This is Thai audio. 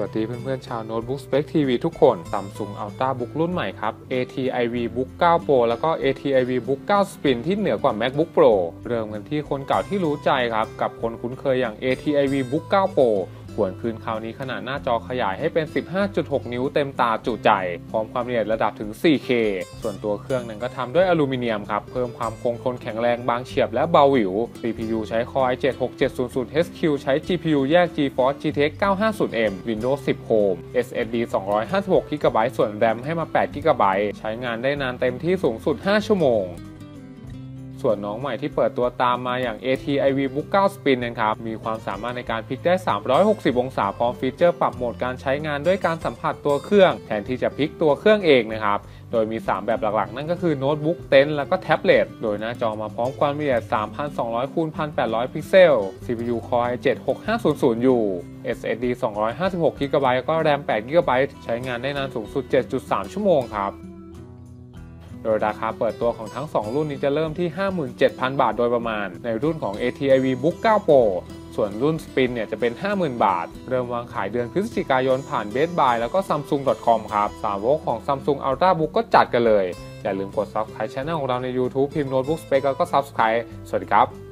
วัสดีเพื่อนๆ ชาวโน้ตบุ๊ก Spec TV ทุกคน Samsung Ultrabook รุ่นใหม่ครับ ATIV Book 9 Pro แล้วก็ ATIV Book 9 Spin ที่เหนือกว่า MacBook Pro เริ่มกันที่คนเก่าที่รู้ใจครับ กับคนคุ้นเคยอย่าง ATIV Book 9 Pro หวนคืนคราวนี้ขนาดหน้าจอขยายให้เป็น 15.6 นิ้วเต็มตาจุใจ พร้อมความละเอียดระดับถึง 4K ส่วนตัวเครื่องนั้นก็ทำด้วยอลูมิเนียมครับ เพิ่มความคงทนแข็งแรงบางเฉียบและเบาหวิว CPU ใช้ Core i7 6700 HQ ใช้ GPU แยก GeForce GTX 950M Windows 10 Home SSD 256GB ส่วน RAM ให้มา 8GB ใช้งานได้นานเต็มที่สูงสุด 5 ชั่วโมง ส่วนน้องใหม่ที่เปิดตัวตามมาอย่าง ATIV Book 9 Spin นะครับ มีความสามารถในการพลิกได้ 360 องศาพร้อมฟีเจอร์ปรับโหมดการใช้งานด้วยการสัมผัสตัวเครื่อง แทนที่จะพลิกตัวเครื่องเองนะครับ โดยมี 3 แบบหลักๆ นั่นก็คือโน้ตบุ๊กเต็นแล้วก็แท็บเล็ต โดยหน้าจอมาพร้อมความละเอียด 3,200 คูณ 1,800 พิกเซล CPU Core i7 6500U SSD 256GB แล้วก็ RAM 8GB ใช้งานได้นานสูงสุด 7.3 ชั่วโมงครับ โดยราคาเปิดตัวของทั้ง 2 รุ่นนี้จะเริ่มที่ 57,000 บาทโดยประมาณ ในรุ่นของ ATIV Book 9 Pro ส่วนรุ่น Spin เนี่ยจะเป็น 50,000 บาท เริ่มวางขายเดือนพฤศจิกายนผ่าน Best Buy แล้วก็ Samsung.com ครับ สาวกของ Samsung Ultrabook ก็จัดกันเลย อย่าลืมกด Subscribe Channel ของเราใน YouTube พิมพ์ Notebook Spec แล้วก็ Subscribe สวัสดีครับ